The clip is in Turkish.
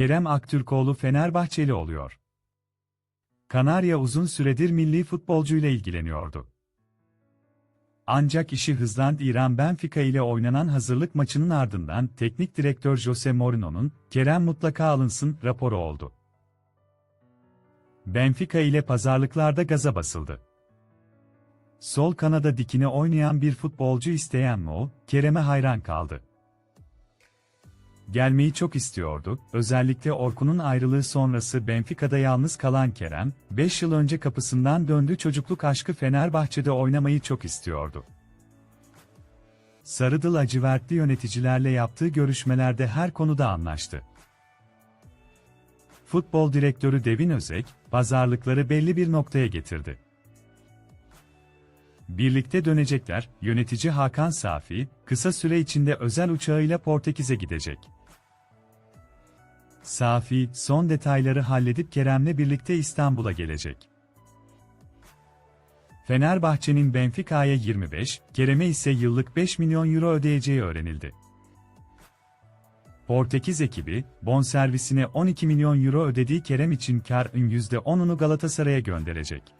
Kerem Aktürkoğlu Fenerbahçeli oluyor. Kanarya uzun süredir milli futbolcuyla ilgileniyordu. Ancak işi hızlandı İran Benfica ile oynanan hazırlık maçının ardından teknik direktör Jose Mourinho'nun Kerem mutlaka alınsın raporu oldu. Benfica ile pazarlıklarda gaza basıldı. Sol kanada dikine oynayan bir futbolcu isteyen Mo, Kerem'e hayran kaldı. Gelmeyi çok istiyordu, özellikle Orkun'un ayrılığı sonrası Benfica'da yalnız kalan Kerem, 5 yıl önce kapısından döndü çocukluk aşkı Fenerbahçe'de oynamayı çok istiyordu. Sarıdıl Acıvertli yöneticilerle yaptığı görüşmelerde her konuda anlaştı. Futbol direktörü Devin Özek, pazarlıkları belli bir noktaya getirdi. Birlikte dönecekler, yönetici Hakan Safi, kısa süre içinde özel uçağıyla Portekiz'e gidecek. Safi, son detayları halledip Kerem'le birlikte İstanbul'a gelecek. Fenerbahçe'nin Benfica'ya 25, Kerem'e ise yıllık 5 milyon euro ödeyeceği öğrenildi. Portekiz ekibi, bonservisine 12 milyon euro ödediği Kerem için karın %10'unu Galatasaray'a gönderecek.